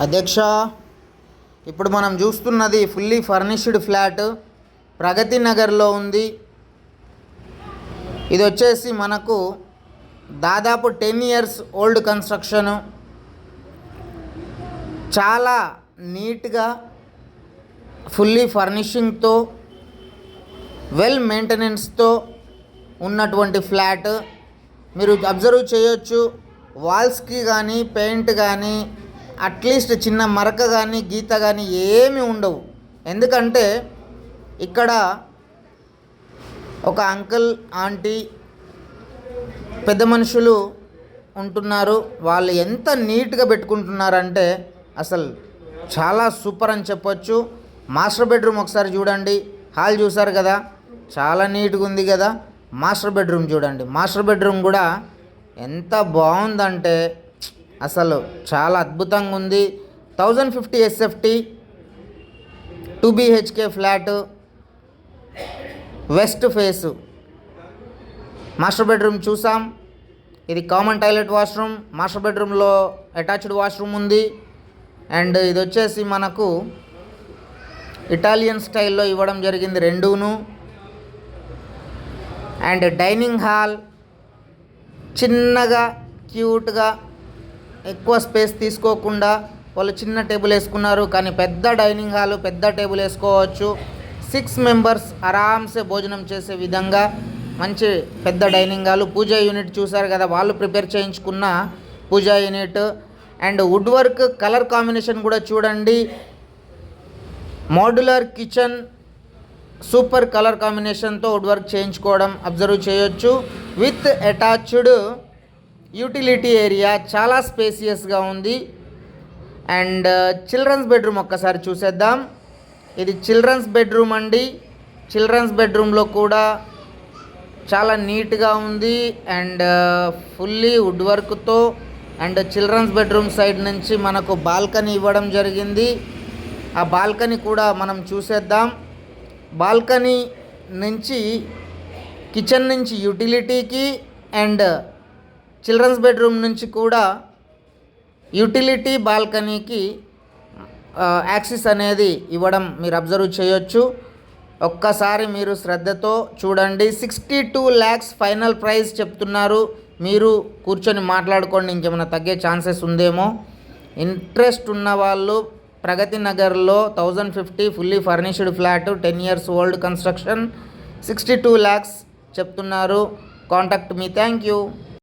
అధ్యక్ష ఇప్పుడు మనం చూస్తున్నది ఫుల్లీ ఫర్నిష్డ్ ఫ్లాట్ ప్రగతి నగర్లో ఉంది. ఇది వచ్చేసి మనకు దాదాపు టెన్ ఇయర్స్ ఓల్డ్ కన్స్ట్రక్షను చాలా నీట్గా ఫుల్లీ ఫర్నిషింగ్తో వెల్ మెయింటెనెన్స్తో ఉన్నటువంటి ఫ్లాట్ మీరు అబ్జర్వ్ చేయొచ్చు వాల్స్కి కానీ పెయింట్ కానీ అట్లీస్ట్ చిన్న మరక కానీ గీత కానీ ఏమీ ఉండవు. ఎందుకంటే ఇక్కడ ఒక అంకుల్ ఆంటీ పెద్ద మనుషులు ఉంటున్నారు. వాళ్ళు ఎంత నీట్గా పెట్టుకుంటున్నారంటే అసలు చాలా సూపర్ అని చెప్పొచ్చు. మాస్టర్ బెడ్రూమ్ ఒకసారి చూడండి. హాల్ చూసారు కదా? చాలా నీట్గా ఉంది కదా? మాస్టర్ బెడ్రూమ్ చూడండి. మాస్టర్ బెడ్రూమ్ కూడా ఎంత బాగుందంటే అసలు చాలా అద్భుతంగా ఉంది. Thousand fifty SFT two BHK flat west face master bedroom చూసాం. ఇది కామన్ టాయిలెట్ వాష్రూమ్ మాస్టర్ బెడ్రూమ్లో అటాచ్డ్ వాష్రూమ్ ఉంది. అండ్ ఇది వచ్చేసి మనకు ఇటాలియన్ స్టైల్లో ఇవ్వడం జరిగింది రెండూను. అండ్ డైనింగ్ హాల్ చిన్నగా క్యూట్గా ఎక్కువ స్పేస్ తీసుకోకుండా వాళ్ళు చిన్న టేబుల్ వేసుకున్నారు కానీ పెద్ద డైనింగ్ హాల్ పెద్ద టేబుల్ వేసుకోవచ్చు. సిక్స్ మెంబర్స్ ఆరామ్సే భోజనం చేసే విధంగా మంచి పెద్ద డైనింగ్ హాల్ పూజా యూనిట్ చూసారు కదా వాళ్ళు ప్రిపేర్ చేయించుకున్న puja unit. And wood work colour combination కూడా చూడండి. మోడ్యులర్ కిచెన్ సూపర్ కలర్ కాంబినేషన్తో వుడ్ వర్క్ చేయించుకోవడం అబ్జర్వ్ చేయొచ్చు. విత్ అటాచ్డ్ యూటిలిటీ ఏరియా చాలా స్పేసియస్గా ఉంది. అండ్ uh, చిల్డ్రన్స్ బెడ్రూమ్ ఒక్కసారి చూసేద్దాం. ఇది చిల్డ్రన్స్ బెడ్రూమ్ అండి. చిల్డ్రన్స్ బెడ్రూమ్లో కూడా చాలా నీట్గా ఉంది. అండ్ uh, ఫుల్లీ వుడ్ వర్క్తో అండ్ చిల్డ్రన్స్ బెడ్రూమ్ సైడ్ నుంచి మనకు బాల్కనీ ఇవ్వడం జరిగింది. ఆ బాల్కనీ కూడా మనం చూసేద్దాం. బాల్కనీ నుంచి కిచెన్ నుంచి యూటిలిటీకి అండ్ చిల్డ్రన్స్ బెడ్రూమ్ నుంచి కూడా యూటిలిటీ బాల్కనీకి యాక్సిస్ అనేది ఇవ్వడం మీరు అబ్జర్వ్ చేయొచ్చు. ఒక్కసారి మీరు శ్రద్ధతో చూడండి. Sixty two lakhs final price చెప్తున్నారు. మీరు కూర్చొని మాట్లాడుకోండి ఇంకేమైనా తగ్గే ఛాన్సెస్ ఉందేమో. ఇంట్రెస్ట్ ఉన్న వాళ్ళు ప్రగతి నగర్లో thousand fifty fully furnished flat ten years old construction sixty two lakhs చెప్తున్నారు. Contact me. Thank you.